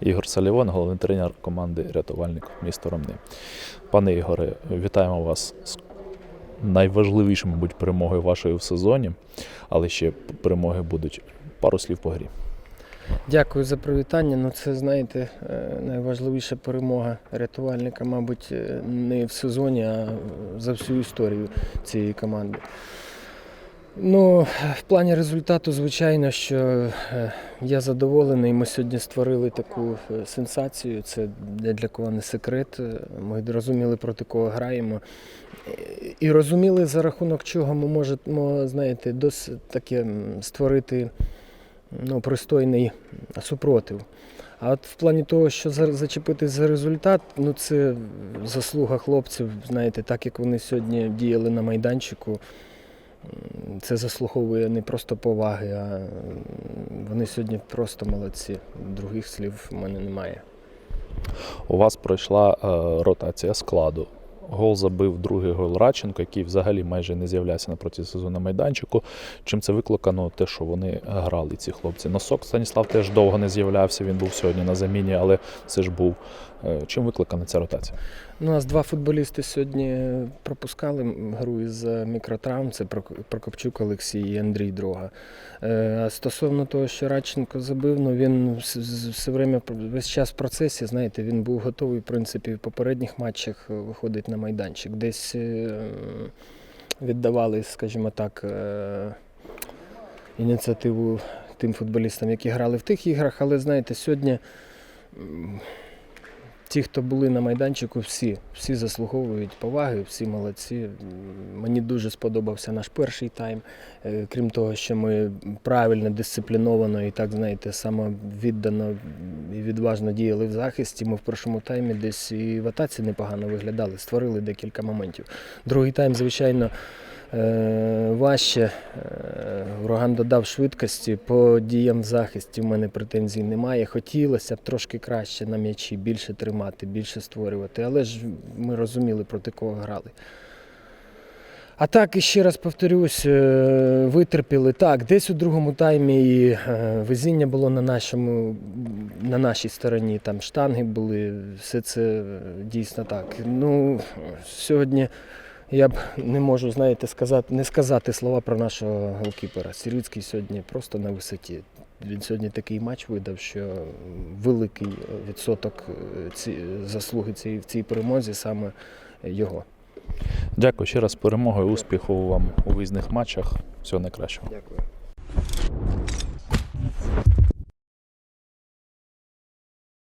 Ігор Салівон, головний тренер команди рятувальник міста Ромни. Пане Ігоре, вітаємо вас з найважливішою, мабуть, перемогою вашої в сезоні, але ще перемоги будуть. Пару слів по грі. Дякую за привітання. Ну, це, знаєте, е, найважливіша перемога рятувальника, мабуть, е, не в сезоні, а за всю історію цієї команди. Ну, в плані результату, звичайно, що е, я задоволений. Ми сьогодні створили таку е, сенсацію. Це для кого не секрет. Е, Ми розуміли, проти кого граємо. І розуміли, за рахунок чого ми можемо, знаєте, досить таке створити ну, пристойний супротив. А от в плані того, що за- зачепити за результат, ну це заслуга хлопців, знаєте, так як вони сьогодні діяли на майданчику, це заслуговує не просто поваги, а вони сьогодні просто молодці. Других слів в мене немає. У вас пройшла е, ротація складу. Гол забив другий гол Радченко, який взагалі майже не з'являвся на протисезону на майданчику. Чим це викликано? Те, що вони грали, ці хлопці. Носок Станіслав теж довго не з'являвся. Він був сьогодні на заміні, але все ж був. Е, Чим викликана ця ротація? Ну, У нас два футболісти сьогодні пропускали гру із мікротравм. Це Прокопчук Олексій і Андрій Дрога. Е, стосовно того, що Радченко забив, ну він все время весь час в процесі, знаєте, він був готовий, в принципі, в попередніх матчах е, виходить на майданчик. Десь е, віддавали, скажімо так, е, ініціативу тим футболістам, які грали в тих іграх, але знаєте, сьогодні. Ті, хто були на майданчику, всі, всі заслуговують поваги, всі молодці. Мені дуже сподобався наш перший тайм. Е, Крім того, що ми правильно, дисципліновано і так, знаєте, самовіддано і відважно діяли в захисті. Ми в першому таймі десь і в атаці непогано виглядали, створили декілька моментів. Другий тайм, звичайно, важче. Е, Ураган додав швидкості. По діям в захисті в мене претензій немає. Хотілося б трошки краще на м'ячі, більше тримати, більше створювати. Але ж ми розуміли, проти кого грали. А так, і ще раз повторюсь, е, витерпіли. Так, десь у другому таймі і, е, везіння було на, нашому, на нашій стороні, там штанги були, все це е, дійсно так. Ну, сьогодні я б не можу, знаєте, сказати, не сказати слова про нашого голкіпера. Сірвіцький сьогодні просто на висоті. Він сьогодні такий матч видав, що великий відсоток е, ці, заслуги цієї в цій перемозі саме його. Дякую ще раз перемоги, успіху вам у виїзних матчах. Всього найкращого. Дякую.